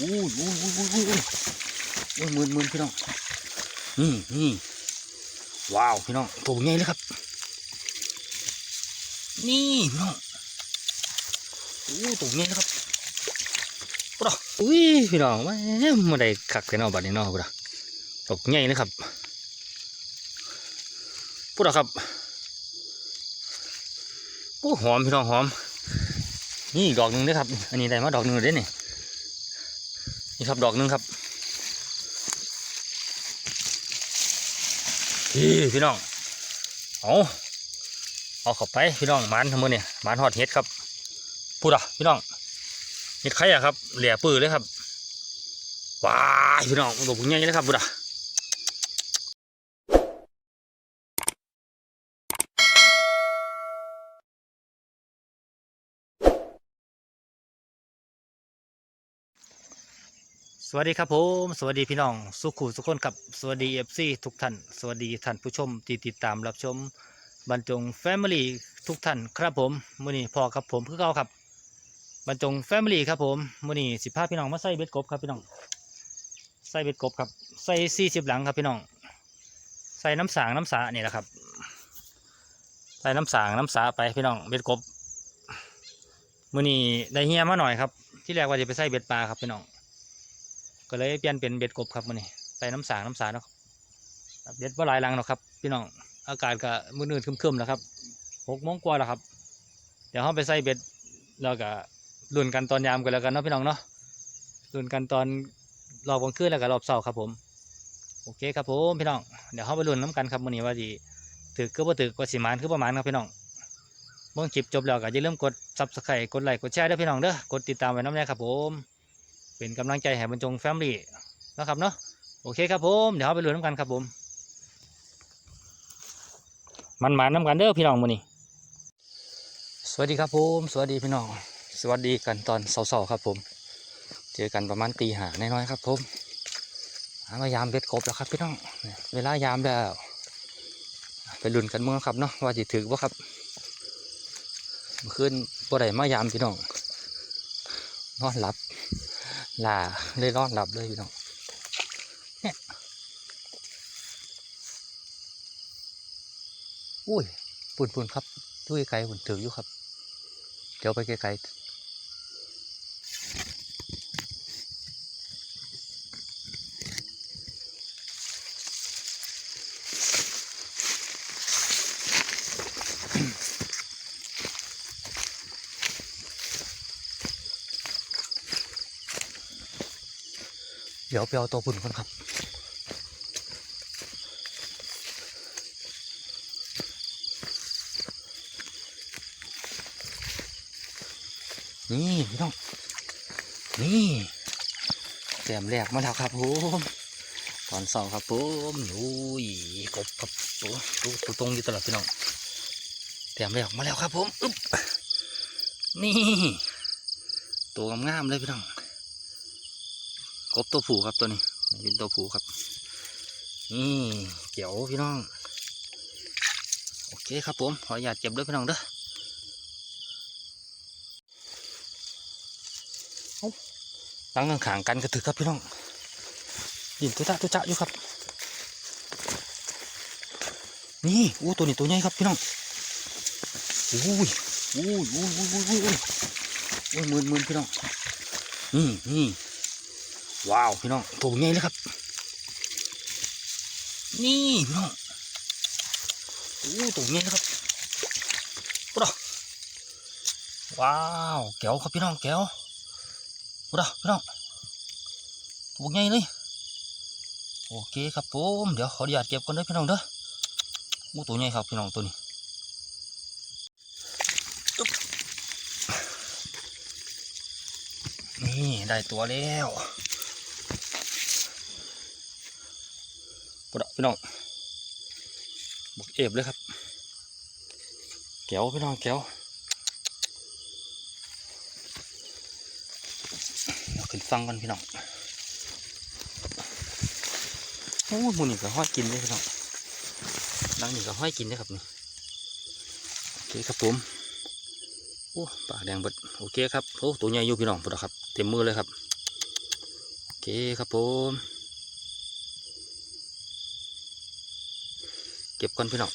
อู้ยอู้ยอู้ยอู้ยอู้ยอู้ยโอ้ยมืนมืนพี่น้องนี่นี่ว้าวพี่น้องตัวใหญ่เลยครับ นี่พี่น้องโอ้ตัวใหญ่เลยครับปะอุ้ยพี่น้องแม่มาได้คักแต่นอบัดนี้นอปะตกใหญ่เลยครับปุ๊ดครับโอ้หอมพี่น้องหอม นี่ดอกหนึ่งเด้อครับ อันนี้ได้มาดอกหนึ่งเลยเด้อ นี่ครับดอกหนึ่งครับพี่พี่น้องเอาเอาเข้าไปพี่น้องมันทำมือเนี่ยมันหอดเห็ดครับพูดอะพี่น้องเห็ดไข่อะครับเหลี่ยปื้อเลยครับว้าพี่น้องดอกใหญ่เลยครับพูดอะ สวัสดีครับผมสวัสดีพี่น้องสุขุสุขคนครับสวัสดีเอฟซีทุกท่านสวัสดีท่านผู้ชมที่ติดตามรับชมบรรจงแฟมิลี่ทุกท่านครับผมมือนี้พอครับผมคือเก่าครับบรรจงแฟมิลี่ครับผมมือนี้สิพาพี่น้องมาใส่เบ็ดกบครับพี่น้องใส่เบ็ดกบครับใส่สี่สิบหลังครับพี่น้อง ใส่น้ำสางน้ำสาเนี่ยแหละครับ ใส่น้ำสางน้ำสาไปพี่น้องเบ็ดกบมือนี้ได้เฮียมาหน่อยครับ ที่แรกว่าจะไปใส่เบ็ดปลาครับพี่น้อง ก็เลยเปลี่ยนเป็นเบ็ดกบครับมื้อนี้ใส่น้ำสางน้ำสาเนาะครับเบ็ดว่าหลายลังเนาะครับพี่น้องอากาศก็มืดๆคึมๆแล้วครับหกโมงกว่าแล้วครับ เดี๋ยวเราไปใส่เบ็ดแล้วก็ลุ้นกันตอนยามกันแล้วกันเนาะพี่น้องเนาะลุ้นกันตอนรอบกลางคืนแล้วก็รอบเช้าครับผมโอเคครับผมพี่น้องเดี๋ยวเราไปลุ้นน้ำกันครับมื้อนี้ว่าสิถือคือบ่ถือว่าสิหมานคือประมาณครับพี่น้องเบิ่งคลิปจบแล้วก็อย่าลืมกด Subscribe กดไลค์กดแชร์ด้วยพี่น้องเด้อกดติดตามไว้น้ำแน่ครับผม เป็นกำลังใจให้บรรจงแฟมลี่นะครับเนาะโอเคครับผมเดี๋ยวเราไปลุ้นน้ำกันครับผมมันหมาน้ำกันเด้อพี่น้องมือนี้สวัสดีครับผมสวัสดีพี่น้องสวัสดีกันตอนเสาร์ๆครับผม เจอกันประมาณตีหาน้อยๆครับผมหามายามเบ็ดกบแล้วครับพี่น้องเวลายามแล้วไปลุ้นกันเมื่อครับเนาะว่าจะถือว่าครับเมื่อคืนบ่ได้มายามพี่น้องนอนหลับ ลาเลยรอนหลับเลยพี่น้องเนี่ยอุ้ยปุ่นปุ่นครับด้วยไกลปุ่นถืออยู่ครับ เดี๋ยวไปไกลๆ ดี๋ยวไปเอาตัวปุ่นก่อนครับนี่พี่น้องนี่แต้มแรกมาแล้วครับผมตอนสองครับผมโอ้ยกบครับโอ้ตัวตัวตรงอยู่ตลอดพี่น้องแต้มแรกมาแล้วครับผมอึ๊บนี่ตัวงามๆเลยพี่น้อง กบตัวผูครับตัวนี้เป็นตัวผูครับ นี่เขียวพี่น้อง โอเคครับผม ขออย่าเจ็บด้วยพี่น้องเด้อตั้งขางกันกระถือครับพี่น้องยิงตุจะตุจะอยู่ครับ นี่อู้ตัวนี้ตัวใหญ่ครับพี่น้องอุ้ยอุ้ยอุ้ยอุ้ยอุ้ยอุ้ยมืนมืนพี่น้องนี่นี่ ว้าวพี่น้องตัวใหญ่เลยครับ นี่พี่น้องโอ้ตัวใหญ่เลยครับปุ๊ดว้าวแก้วครับพี่น้องแก้วปุ๊ดพี่น้องตัวใหญ่เลยโอเคครับผมเดี๋ยวขออนุญาตเก็บก่อนเด้อพี่น้องเด้อโอ้ตัวใหญ่ครับพี่น้องตัวนี้นี่ได้ตัวแล้ว ดพี่น้องบกเอฟเลยครับแก้วพี่น้องแก้วเอาขึ้นฟังกันพี่น้องโอ้มูนี่ก็ห้อยกินเลยพี่น้องดังนี่ก็ห้อยกินเลยครับนี่โอเคครับผมโอ้ปลาแดงเบิดโอเคครับโอ้ตัวใหญ่อยู่พี่น้องพุ่นนะครับ เต็มมือเลยครับเคครับผม เก็บก่อนพี่น้อง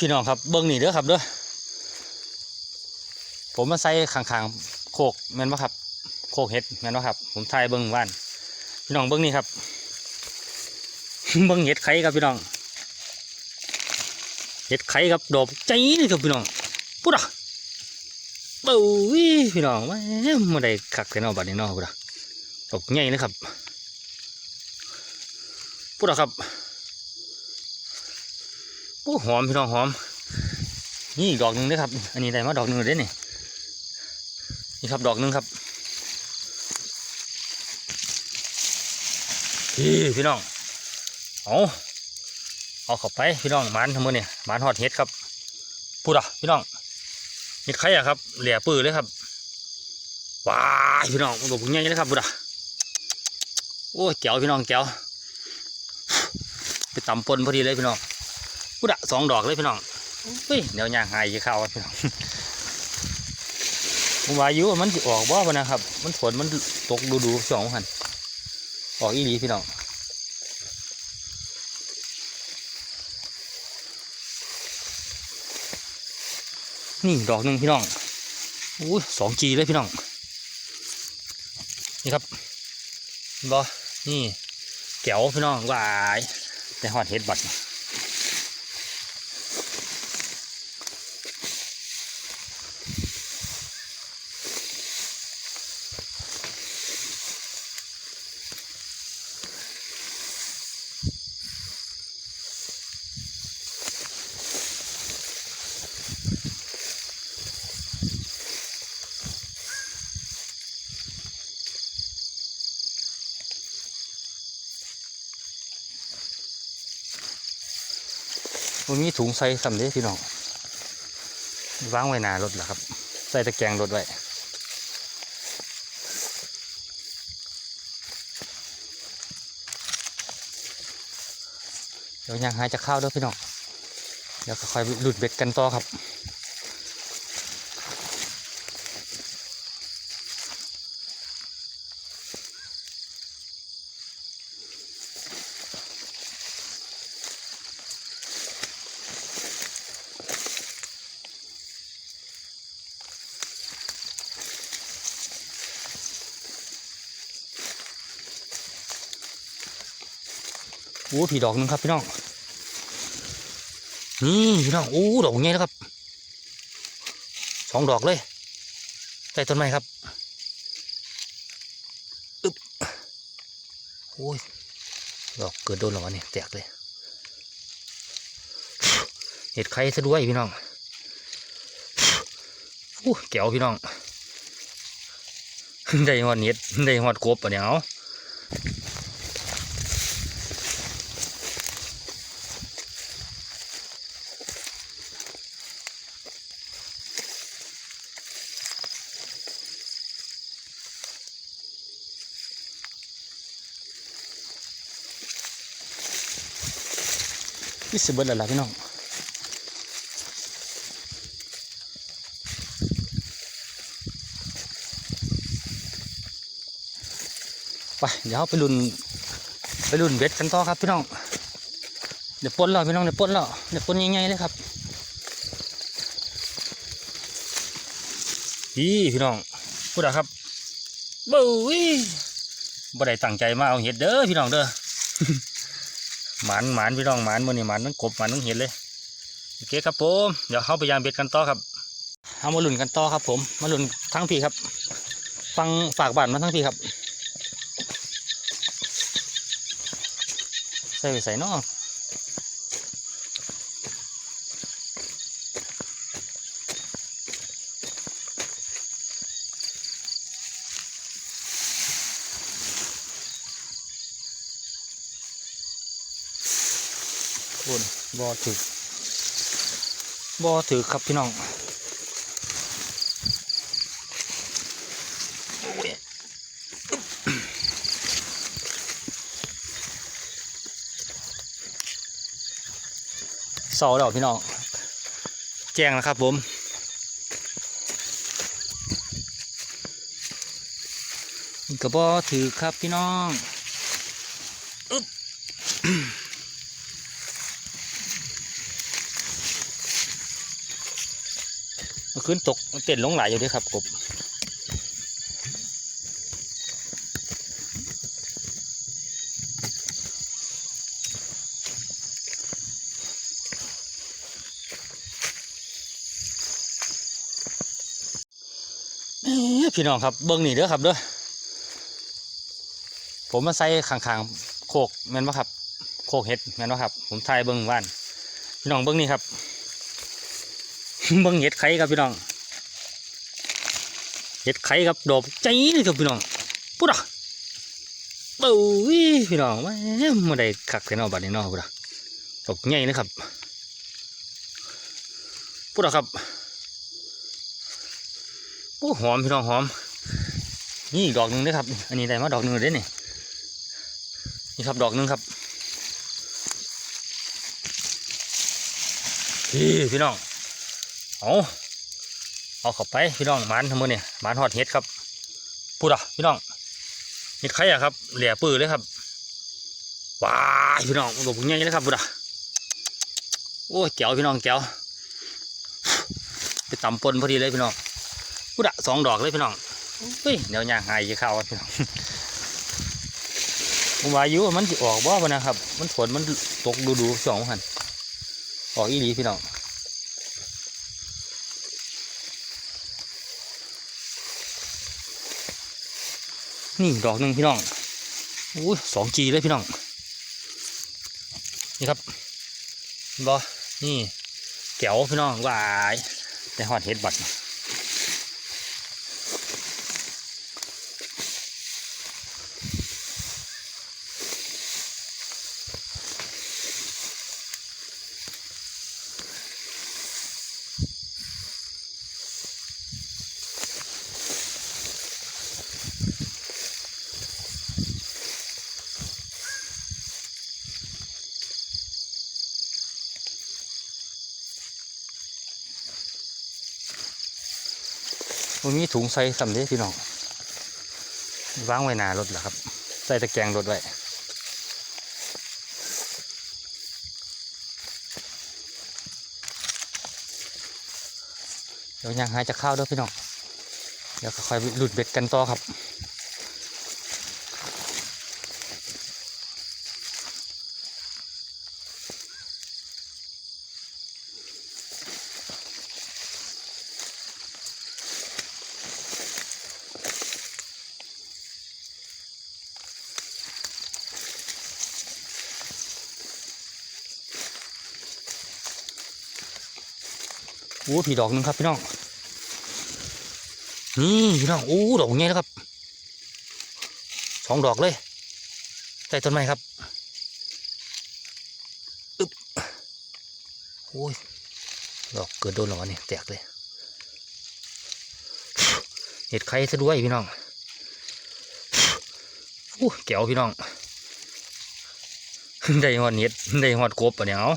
พี่น้องครับเบิ้งนี่เด้อครับเด้อผมมาใส่ข้างๆโคกแม่นปะครับ โคกเห็ดแม่นปะครับ ผมถ่ายเบิ้งว่านพี่น้องเบิ้งนี่ครับเบิ้งเห็ดไข่ครับพี่น้องเห็ดไข่ครับดอกใจนี่ครับพี่น้องปุ๊ดอะปุ้ยพี่น้องว่าเมื่อใดคักแต่นอบัดนี้นอปุ๊ดอะดอกใหญ่เลยครับ ปุ๊ดอะครับโอ้หอมพี่น้องหอม นี่ดอกหนึ่งเด้อครับ อันนี้ได้มาดอกหนึ่งเลยเนี่นี่ครับดอกหนึ่งครับพี่พี่น้องเอาเอาเข้าไปพี่น้องมันทั้งหมดเนี่ยมันหอดเห็ดครับพูดอะพี่น้องเห็ดไข่อะครับเหลี่ยปื้อเลยครับว้าพี่น้องตัวใหญ่เลยครับพูดอะโอ้ยแก้วพี่น้องแก้ว ไปตำปนพอดีเลยพี่น้องพูดะสองดอกเลยพี่น้องเฮ้ยเดี๋ยวย่างหายจะเข้าพี่น้องผมว่าอยู่มันจะออกบ่ปะนะครับ มันฝนมันตกดูดูๆช่วงหันออกอีหลีพี่น้องนี่ดอกหนึ่งพี่น้องอู้สองจีเลยพี่น้อง นี่ครับบอนี่แก้วพี่น้องวาย แต่หอดเห็ดบัด ถุงใส่สำเร็จพี่น้องวางไว้หน้ารถแหรอครับ ใส่ตะแกรงรถไว้เดี๋ยวยังหายจะเข้าวเด้วยพี่น้องเดี๋ยวค่อยหลุดเบ็ดกันต่อครับ โอ้ผีดอกหนึงครับพี่น้องนี่พี่น้องโอ้ดอกใหญ่แล้วครับสองดอกเลยใต้ต้นไม้ครับอึ๊บโอ้ยดอกเกิดโดนหรอวะเนี่ยแตกเลยเห็ดไข่ซะด้วยพี่น้องโอ้แก้วพี่น้องได้หอดเน็ดได้หอดกบปะเนี่ยเอา พี่สิเบิดแล้วล่ะพี่น้องไปเดี๋ยวไปลุ่นไปลุ่นเบ็ดกันต่อครับพี่น้องเดี๋ยวปนแล้วพี่น้องเดี๋ยวปนแล้วเดี๋ยวปนใหญ่ๆเลยครับพี่พี่น้องพูดอะครับบุ้ยบ่ได้ตั้งใจมาเอาเห็ดเด้อพี่น้องเด้อ หมานหมานพี่น้องหมานมือนี่หมานทั้งกบหมานทั้งเห็ดเลยโอเคครับผมเดี๋ยวเข้าไปยามเบ็ดกันต่อครับเอามาหลุนกันต่อครับ ผม มาหลุนทั้งพี่ครับ ฟังฝากบานมาทั้งพี่ครับใส่ใส่เนอ คุณบอถือบอถือครับพี่น้องโอ้ยเสาแล้วพี่น้อง แจ้งแล้วครับผมกระบอถือครับพี่น้องอึ๊บ เมื่อ คืนตกเต้นหลงหลายอยู่ด้วยครับกบพี่น้องครับเบิ้งนี่เด้อครับเด้อผมมาใส่ขางๆโคกแม่นปะครับ โคกเห็ดแม่นปะครับ ผมทายเบิ้งว่านพี่น้องเบิ้งนี่ครับ เบิ่งเห็ดไข่ครับพี่น้องเห็ดไข่ครับดอกใจนี่ครับพี่น้องปุ๊ดอะเบ้ยพี่น้องแม่มาได้คักแต่นอบัดนี้นอปุ๊ดอะดอกใหญ่นะครับปุ๊ดอะครับโอ้หอมพี่น้องหอม นี่ดอกหนึ่งด้วยครับ อันนี้ได้มาดอกหนึ่งเลยเด้นี่นี่ครับดอกหนึ่งครับพี่พี่น้อง เอาเอาเข้าไปพี่น้องมันทั้งหมดเนี่ยมันหอดเห็ดครับพูดอะพี่น้องเห็ดไข่อะครับเหลี่ยปื้อเลยครับว้าพี่น้องดอกใหญ่เลยครับพูดอะโอ้ยแก้วพี่น้องแก้วไปตำปนพอดีเลยพี่น้องพูดอะสองดอกเลยพี่น้องเฮ้ยเดี๋ยวย่างหายจะเข้าพี่น้องผมว่าอยู่มันจะออกบ่วะนะครับ มันฝนมันตกดูดูสองพันออกอีหลีพี่น้อง นี่ดอกหนึ่งพี่น้องอู้สองจีเลยพี่น้อง นี่ครับบอนี่แก้วพี่น้องวายแต่หอดเห็ดบัด มันมีถุงใส่สำเร็จพี่น้องวางไว้หน้ารถแหละครับ ใส่ตะแกรงรถไว้เดี๋ยวยังหายจะเข้าวด้วยพี่น้องเดี๋ยวค่อยหลุดเบ็ดกันต่อครับ อ้ผีดอกหนึงครับพี่น้อง นี่พี่น้องโอ้ดอกใหญ่แล้วครับสองดอกเลยใต้ต้นไม้ครับอึ๊บโอ้ยดอกเกิดโดนหรอวะเนี่ยแตกเลยเห็ดไข่ซะด้วยพี่น้องโอ้แก้วพี่น้อง ได้หอดเห็ดได้หอดกบปะเนี่ยเอา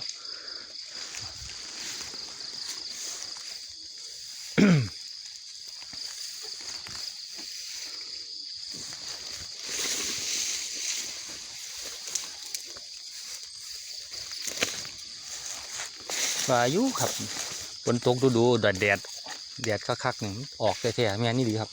วาอยุครับฝนตกดูดูๆแดดแดดแดดคักๆหนึ่งออกแท้ๆแม่นี่ดีครับ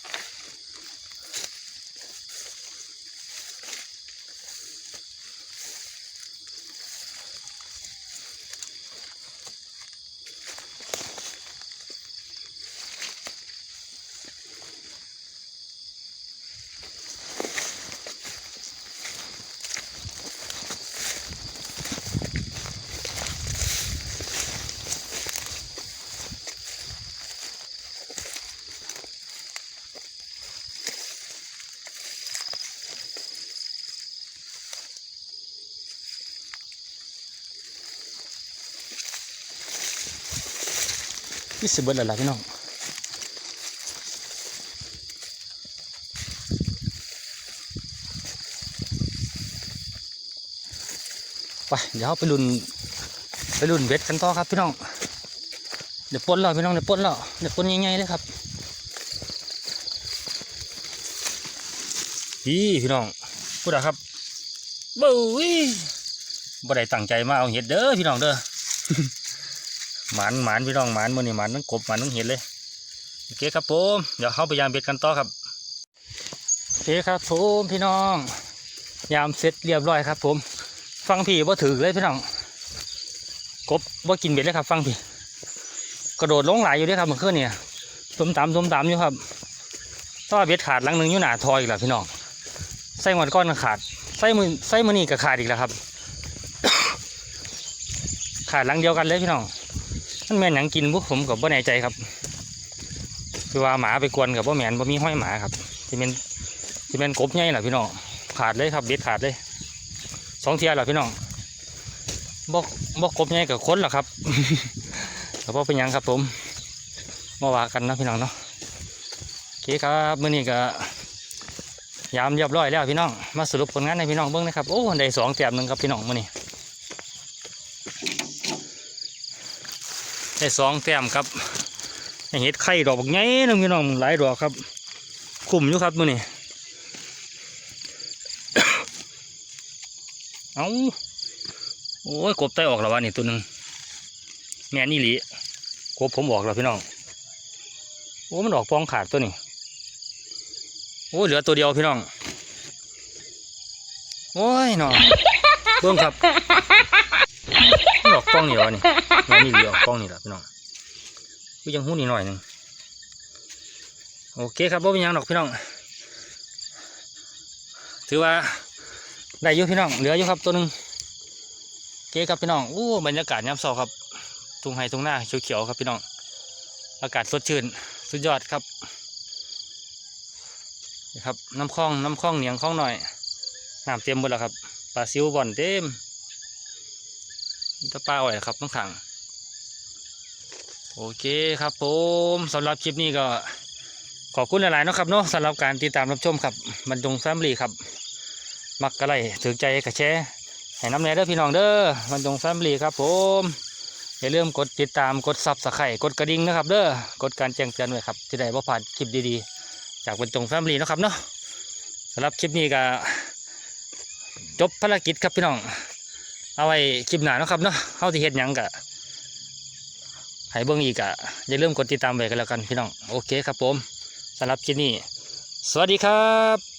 พี่สิเบิดแล้วล่ะพี่น้องไปเดี๋ยวไปลุนไปลุนเบ็ดกันต่อครับพี่น้องเดี๋ยวปนแล้วพี่น้องเดี๋ยวปนแล้วเดี๋ยวปนใหญ่ๆเลยครับพี่พี่น้องพูดอะครับเบ้ยบ่ได้ตั้งใจมาเอาเห็ดเด้อพี่น้องเด้อ หมานหมานพี่น้องหมานมื้อนี้หมานทั้งกบหมานทั้งเห็ดเลยโอเคครับผมเดี๋ยวเข้าไปยามเบ็ดกันต่อครับโอเคครับผมพี่น้อง ยามเสร็จเรียบร้อยครับ ผม ฟังพี่บ่าถือเลยพี่น้องกบบ่ากินเบ็ดเลยครับ ฟังพี่กระโดดลงหลยอยู่ด้วยครับเมื่อคืนเนี่ยต้มตำต้มตำอยู่ครับถ้าว่าเบ็ดขาดลังหนึ่งอยู่หนาทอยอีกแล้วพี่น้องใส่หมดก้อนขาดใส่มือใส่มือนี่ก็ขาดอีกแล้วครับ ขาดลังเดียวกันเลยพี่น้อง มันแม่นหยังกินพวกผมกับบ่แน่ใจครับ คือว่าหมาไปกวนกับบ่แม่นบ่มีห้อยหมาครับที่เป็นที่เป็นกบใหญ่แหละพี่น้องขาดเลยครับเบ็ดขาดเลยสองเทียหละพี่น้องบ่บ่กบใหญ่กับคนหรอครับก็บ่เป็นยังครับผมมาว่ากันนะพี่น้องเนาะโอเคครับมื้อนี้ก็ยามเรียบร้อยแล้วพี่น้องมาสรุปผลงานให้พี่น้องเบิ่งนะครับโอ้ได้สองแต้มหนึ่งครับพี่น้องมื้อนี้ ได้สองแต้มครับได้เห็ดไข่ดอกบักใหญ่หนึงพี่น้องหลายดอกครับ คุ้มอยู่ครับมื้อนี้เอาโอ้ยกบไตออกแล้ววะนี่ตัวหนึ่งแม่นี่หลีกบผมออกแล้วพี่น้องโอ้มันออกปองขาดตัวนี้โอ้เหลือตัวเดียวพี่น้องโอ้ยน้องเบิ่งครับมันออกปองนี่วะ นี่แม่นี่หลีออกปองนี่แหละพี่น้องก็ยังหู้นี่หน่อยหนึ่งโอเคครับบ่เป็นยังดอกพี่น้อง ถือว่าได้อยู่พี่น้องเหลืออยู่ครับตัวหนึ่งโอเคครับพี่น้องโอ้บรรยากาศยามเช้าครับทุ่งไฮทุ่งหน้าเขียวๆครับพี่น้อง อากาศสดชื่นสุดยอดครับนี่ครับน้ำคลองน้ำคลองเหนียงคลองหน่อยน้ำเต็มหมดแล้วครับปลาซิวบ่อนเต็มตะปลาอ่อยครับต้องขัง โอเคครับผมสำหรับคลิปนี้ก็ขอบคุณหลายๆนะครับเนาะสำหรับการติดตามรับชมครับบรรจงแฟมลี่ครับ มักกะไรถือใจกระแชร์ให้น้ำแน่เด้อพี่น้องเด้อบรรจงแฟมลี่ครับผมอย่าลืมกดติดตามกดซับสไครต์กดกระดิ่งนะครับเด้อกดการแจ้งเตือนไว้ครับจะได้บ่พลาดคลิปดีๆ จากบรรจงแฟมลี่นะครับเนาะสำหรับคลิปนี้ก็จบภารกิจครับพี่น้อง เอาไว้คลิปหน้าเนาะครับเนาะเฮาที่เฮ็ดหยังกะ ให้เบิ่งอีกอะอย่าลืมกดติดตามไว้กันแล้วกันพี่น้อง โอเคครับผมสำหรับคลิปนี้ สวัสดีครับ